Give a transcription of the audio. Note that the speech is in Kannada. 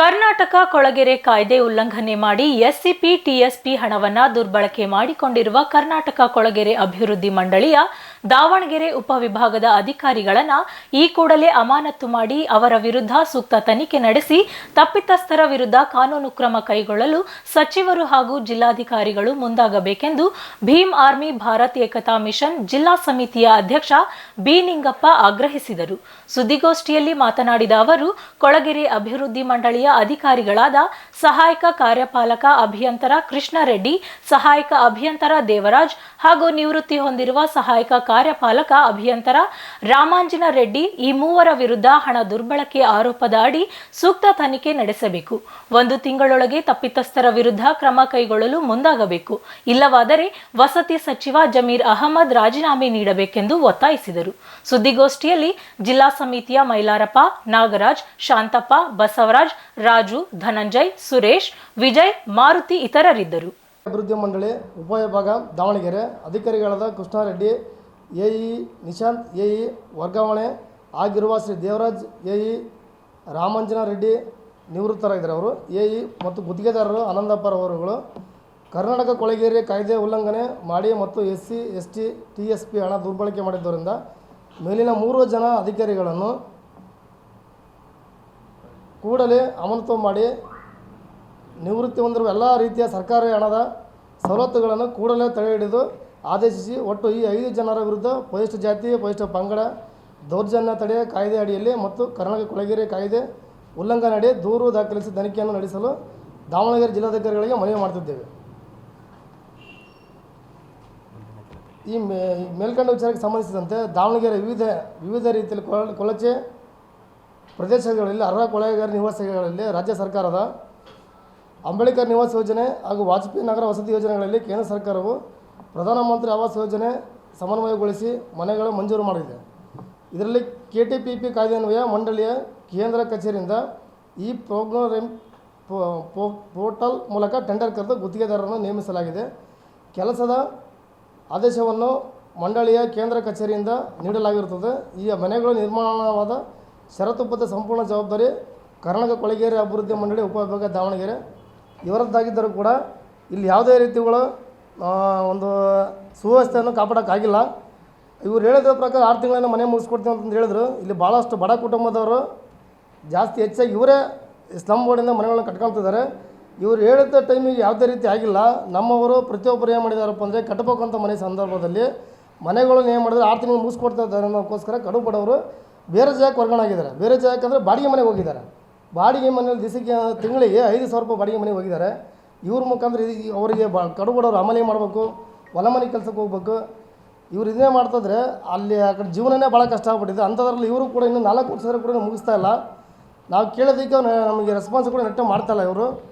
ಕರ್ನಾಟಕ ಕೊಳಗೆರೆ ಕಾಯ್ದೆ ಉಲ್ಲಂಘನೆ ಮಾಡಿ ಎಸ್ಸಿಪಿ ಟಿಎಸ್ಪಿ ಹಣವನ್ನ ದುರ್ಬಳಕೆ ಮಾಡಿಕೊಂಡಿರುವ ಕರ್ನಾಟಕ ಕೊಳಗೆರೆ ಅಭಿವೃದ್ಧಿ ಮಂಡಳಿಯ ದಾವಣಗೆರೆ ಉಪವಿಭಾಗದ ಅಧಿಕಾರಿಗಳನ್ನ ಈ ಕೂಡಲೇ ಅಮಾನತು ಮಾಡಿ ಅವರ ವಿರುದ್ಧ ಸೂಕ್ತ ತನಿಖೆ ನಡೆಸಿ ತಪ್ಪಿತಸ್ಥರ ವಿರುದ್ಧ ಕಾನೂನು ಕ್ರಮ ಕೈಗೊಳ್ಳಲು ಸಚಿವರು ಹಾಗೂ ಜಿಲ್ಲಾಧಿಕಾರಿಗಳು ಮುಂದಾಗಬೇಕೆಂದು ಭೀಮ್ ಆರ್ಮಿ ಭಾರತ್ ಏಕತಾ ಮಿಷನ್ ಜಿಲ್ಲಾ ಸಮಿತಿಯ ಅಧ್ಯಕ್ಷ ಬಿ ನಿಂಗಪ್ಪ ಆಗ್ರಹಿಸಿದರು. ಸುದ್ದಿಗೋಷ್ಠಿಯಲ್ಲಿ ಮಾತನಾಡಿದ ಅವರು, ಕೊಳಗೆರೆ ಅಭಿವೃದ್ಧಿ ಮಂಡಳಿಯ ಅಧಿಕಾರಿಗಳಾದ ಸಹಾಯಕ ಕಾರ್ಯಪಾಲಕ ಅಭಿಯಂತರ ಕೃಷ್ಣರೆಡ್ಡಿ, ಸಹಾಯಕ ಅಭಿಯಂತರ ದೇವರಾಜ್ ಹಾಗೂ ನಿವೃತ್ತಿ ಹೊಂದಿರುವ ಸಹಾಯಕ ಕಾರ್ಯಪಾಲಕ ಅಭಿಯಂತರ ರಾಮಾಂಜನ ರೆಡ್ಡಿ ಈ ಮೂವರ ವಿರುದ್ಧ ಹಣ ದುರ್ಬಳಕೆ ಆರೋಪದ ಅಡಿ ಸೂಕ್ತ ತನಿಖೆ ನಡೆಸಬೇಕು. ಒಂದು ತಿಂಗಳೊಳಗೆ ತಪ್ಪಿತಸ್ಥರ ವಿರುದ್ಧ ಕ್ರಮ ಕೈಗೊಳ್ಳಲು ಮುಂದಾಗಬೇಕು. ಇಲ್ಲವಾದರೆ ವಸತಿ ಸಚಿವ ಜಮೀರ್ ಅಹಮದ್ ರಾಜೀನಾಮೆ ನೀಡಬೇಕೆಂದು ಒತ್ತಾಯಿಸಿದರು. ಸುದ್ದಿಗೋಷ್ಠಿಯಲ್ಲಿ ಜಿಲ್ಲಾ ಸಮಿತಿಯ ಮೈಲಾರಪ್ಪ, ನಾಗರಾಜ್, ಶಾಂತಪ್ಪ, ಬಸವರಾಜ್, ರಾಜು, ಧನಂಜಯ್, ಸುರೇಶ್, ವಿಜಯ್, ಮಾರುತಿ ಇತರರಿದ್ದರು. ಅಭಿವೃದ್ಧಿ ಮಂಡಳಿ ಉಪವಿಭಾಗ ದಾವಣಗೆರೆ, ಅಧಿಕಾರಿಗಳಾದ Krishnareddy A E Nishant A E ವರ್ಗಾವಣೆ ಆಗಿರುವ ಶ್ರೀ ದೇವರಾಜ್ ಎ ಇ ರಾಮಾಂಜನ ರೆಡ್ಡಿ ನಿವೃತ್ತರಾಗಿದ್ದಾರೆ ಅವರು. ಎ ಇ ಮತ್ತು ಗುತ್ತಿಗೆದಾರರು ಆನಂದಪ್ಪರವರುಗಳು ಕರ್ನಾಟಕ ಕೊಳಗೇರಿ ಕಾಯ್ದೆ ಉಲ್ಲಂಘನೆ ಮಾಡಿ ಮತ್ತು S C S T T S P ಹಣ ದುರ್ಬಳಕೆ ಮಾಡಿದ್ದರಿಂದ ಮೇಲಿನ ಮೂರು ಜನ ಅಧಿಕಾರಿಗಳನ್ನು ಕೂಡಲೇ ಅಮಾನತು ಮಾಡಿ ನಿವೃತ್ತಿ ಹೊಂದಿರುವ ಎಲ್ಲ ರೀತಿಯ ಸರ್ಕಾರಿ ಹಣದ ಸವಲತ್ತುಗಳನ್ನು ಕೂಡಲೇ ತಡೆ ಹಿಡಿದು ಆದೇಶಿಸಿ ಒಟ್ಟು ಈ ಐದು ಜನರ ವಿರುದ್ಧ ಪರಿಶಿಷ್ಟ ಜಾತಿ ಪರಿಶಿಷ್ಟ ಪಂಗಡ, ದೌರ್ಜನ್ಯ ತಡೆ ಕಾಯ್ದೆ ಅಡಿಯಲ್ಲಿ ಮತ್ತು ಕರ್ನಾಟಕ ಕೊಳಗೇರಿ ಕಾಯ್ದೆ ಉಲ್ಲಂಘನೆ ದೂರು ದಾಖಲಿಸಿ ತನಿಖೆಯನ್ನು ನಡೆಸಲು ದಾವಣಗೆರೆ ಜಿಲ್ಲಾಧಿಕಾರಿಗಳಿಗೆ ಮನವಿ ಮಾಡುತ್ತಿದ್ದೇವೆ ಈ ಮೇಲ್ಕಂಡ ವಿಚಾರಕ್ಕೆ ಸಂಬಂಧಿಸಿದಂತೆ ದಾವಣಗೆರೆ ವಿವಿಧ ವಿವಿಧ ರೀತಿಯಲ್ಲಿ ಕೊಳ, ಕೊಳಚೆ ಪ್ರದೇಶಗಳಲ್ಲಿ, ಅರ್ಹ ಕೊಳೆಗಾರ ನಿವಾಸಿಗಳಲ್ಲಿ ರಾಜ್ಯ ಸರ್ಕಾರದ ಅಂಬೇಡ್ಕರ್ ನಿವಾಸ ಯೋಜನೆ ಹಾಗೂ ವಾಜಪೇಯಿ ನಗರ ವಸತಿ ಯೋಜನೆಗಳಲ್ಲಿ ಕೇಂದ್ರ ಸರ್ಕಾರವು ಪ್ರಧಾನಮಂತ್ರಿ ಆವಾಸ್ ಯೋಜನೆ ಸಮನ್ವಯಗೊಳಿಸಿ ಮನೆಗಳು ಮಂಜೂರು ಮಾಡಿದೆ. ಇದರಲ್ಲಿ ಕೆ ಟಿ ಪಿ ಪಿ ಕಾಯ್ದೆಯನ್ವಯ ಮಂಡಳಿಯ ಕೇಂದ್ರ ಕಚೇರಿಯಿಂದ ಈ ಪ್ರೋಗ್ರಾಮ್ ಪೋರ್ಟಲ್ ಮೂಲಕ ಟೆಂಡರ್ ಕರೆದು ಗುತ್ತಿಗೆದಾರರನ್ನು ನೇಮಿಸಲಾಗಿದೆ. ಕೆಲಸದ ಆದೇಶವನ್ನು ಮಂಡಳಿಯ ಕೇಂದ್ರ ಕಚೇರಿಯಿಂದ ನೀಡಲಾಗಿರುತ್ತದೆ. ಈ ಮನೆಗಳು ನಿರ್ಮಾಣವಾದ ಷರತ್ತುಬದ್ಧ ಸಂಪೂರ್ಣ ಜವಾಬ್ದಾರಿ ಕರ್ನಾಟಕ ಕೊಳಗೇರಿ ಅಭಿವೃದ್ಧಿ ಮಂಡಳಿ ಉಪವಿಭಾಗ ದಾವಣಗೆರೆ ಇವರದ್ದಾಗಿದ್ದರೂ ಕೂಡ ಇಲ್ಲಿ ಯಾವುದೇ ರೀತಿಗಳು ಒಂದು ಸುವ್ಯವಸ್ಥೆಯನ್ನು ಕಾಪಾಡೋಕ್ಕಾಗಿಲ್ಲ. ಇವ್ರು ಹೇಳಿದ ಪ್ರಕಾರ ಆರು ತಿಂಗಳನ್ನು ಮನೆ ಮುಗಿಸ್ಕೊಡ್ತೀವಿ ಅಂತಂದು ಹೇಳಿದ್ರು. ಇಲ್ಲಿ ಭಾಳಷ್ಟು ಬಡ ಕುಟುಂಬದವರು ಜಾಸ್ತಿ ಹೆಚ್ಚಾಗಿ ಇವರೇ ಸ್ಲಮ್ ಬೋರ್ಡಿಂದ ಮನೆಗಳನ್ನ ಕಟ್ಕೊಳ್ತಿದ್ದಾರೆ ಇವ್ರು ಹೇಳಿದ ಟೈಮಿಗೆ ಯಾವುದೇ ರೀತಿ ಆಗಿಲ್ಲ. ನಮ್ಮವರು ಪ್ರತಿಯೊಬ್ಬರು ಏನು ಮಾಡಿದಾರಪ್ಪ ಅಂದರೆ ಕಟ್ಟಬೇಕಂತ ಮನೆ ಸಂದರ್ಭದಲ್ಲಿ ಮನೆಗಳನ್ನ ಏನು ಮಾಡಿದ್ರೆ ಆರು ತಿಂಗಳು ಮುಗಿಸ್ಕೊಡ್ತಾ ಇದ್ದಾರೆ ಅನ್ನೋಕ್ಕೋಸ್ಕರ ಕಡು ಬಡವರು ಬೇರೆ ಜಾಗಕ್ಕೆ ವರ್ಗಾವಣೆ ಬೇರೆ ಜಾಗಕ್ಕೆ ಅಂದರೆ ಬಾಡಿಗೆ ಮನೆಗೆ ಹೋಗಿದ್ದಾರೆ. ಬಾಡಿಗೆ ಮನೇಲಿ ದಿವಸಕ್ಕೆ ತಿಂಗಳಿಗೆ ಐದು ಸಾವಿರ ರೂಪಾಯಿ ಬಾಡಿಗೆ ಮನೆಗೆ ಹೋಗಿದ್ದಾರೆ. ಇವ್ರ ಮುಖಾಂತರ ಈ- ಅವರಿಗೆ ಬ ಕಡು ಬಡವರು ಅಮಲಿ ಮಾಡಬೇಕು ಹೊಲ ಮನೆ ಕೆಲಸಕ್ಕೆ ಹೋಗ್ಬೇಕು. ಇವ್ರು ಇದನ್ನೇ ಮಾಡ್ತಿದ್ರೆ ಅಲ್ಲಿ ಆ ಕಡೆ ಜೀವನನೇ ಭಾಳ ಕಷ್ಟ ಆಗ್ಬಿಟ್ಟಿದೆ. ಅಂಥದ್ರಲ್ಲಿ ಇವರು ಕೂಡ ಇನ್ನೂ ನಾಲ್ಕು ವರ್ಷದ ಕೂಡ ಮುಗಿಸ್ತಾ ಇಲ್ಲ. ನಾವು ಕೇಳೋದಕ್ಕೆ ನಮಗೆ ರೆಸ್ಪಾನ್ಸ್ ಕೂಡ ನೆಟ್ಟೆ ಮಾಡ್ತಾಯಿಲ್ಲ ಇವರು.